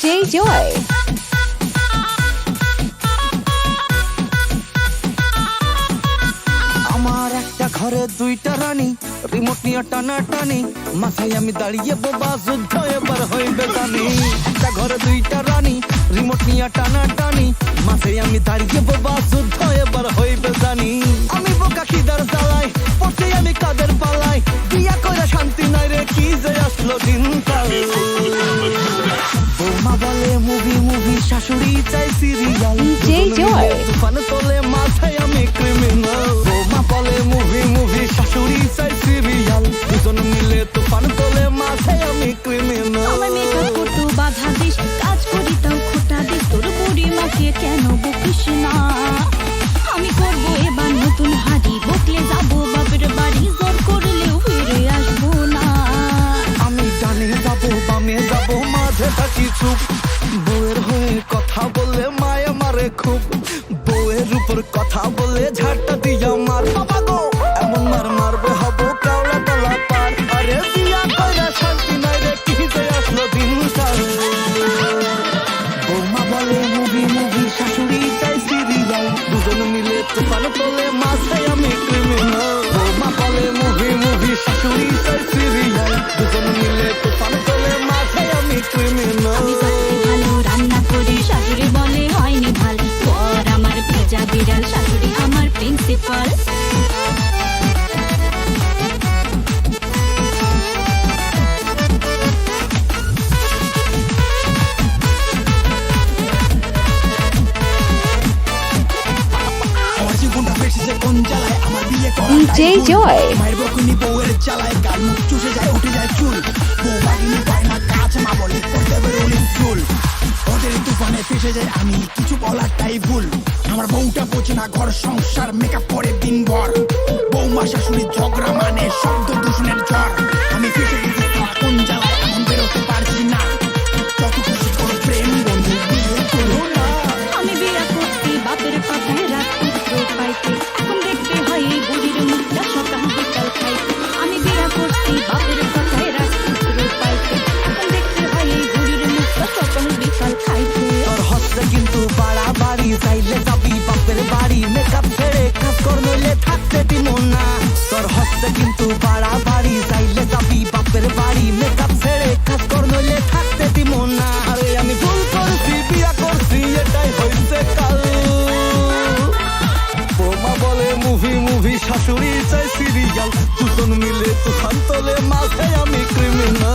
DJ Joy. আমার একটা ঘরে দুইটা রানী রিমোট নিয়ে টানা টানি, মাথায় আমি দাঁড়িয়ে বোবা যুদ্ধ এবার হইবে জানি। একটা ঘরে দুইটা রানী রিমোট নিয়ে টানা টানি, মাথায় আমি দাঁড়িয়ে বোবা যুদ্ধ এবার হইবে জানি। আমি বোকা খিদার জ্বালাই পড়তে আমি কাদের পালাই, বিয়া করে শান্তি নাই রে, কি যে আসলো দিনকাল। বৌমা বলে মুভি মুভি শাশুড়ি চাই সিরিয়াল DJ Joy. তুফান তোলে মাথায় আমি ক্রিমিনাল বৌমা বলে মুভি মুভি শাশুড়ি চাই সিরিয়াল দুজন মিলে তুফান তোলে মাথায় আমি ক্রিমিনাল আমার মেকআপ করতো বাধা দিস কাজ করি তাও খোটা দিস। তোর বুড়ি মাকে কেন বকিস না? আমি করব এবার নতুন খুব বউয়ের উপর কথা বলে ঝাড়টা আমার DJ Joy. মুখ চুষে যায় উঠে যায় চুল বউ না বলে ফেসে যায় আমি কিছু বলারটাই ভুল আমার বউটা বোঝে না, ঘর, সংসার মেকআপ করে দিনভর বৌমা শাশুড়ি ঝগড়া মানে শব্দ দূষণের ঝড় না। তোর হস্তে কিন্তু চাইলে বাপের বাড়ি। মেকআপ ছেড়ে কাজ কর, নইলে থাকতে দিব না। আরে আমি ভুল করছি, বিয়া করছি, এটাই কাল। বোমা বলে, মুভি মুভি, শাশুড়ি চাই সিরিয়াল দুজন মিলে তুফান তোলে, মাঝে আমি ক্রিমিনাল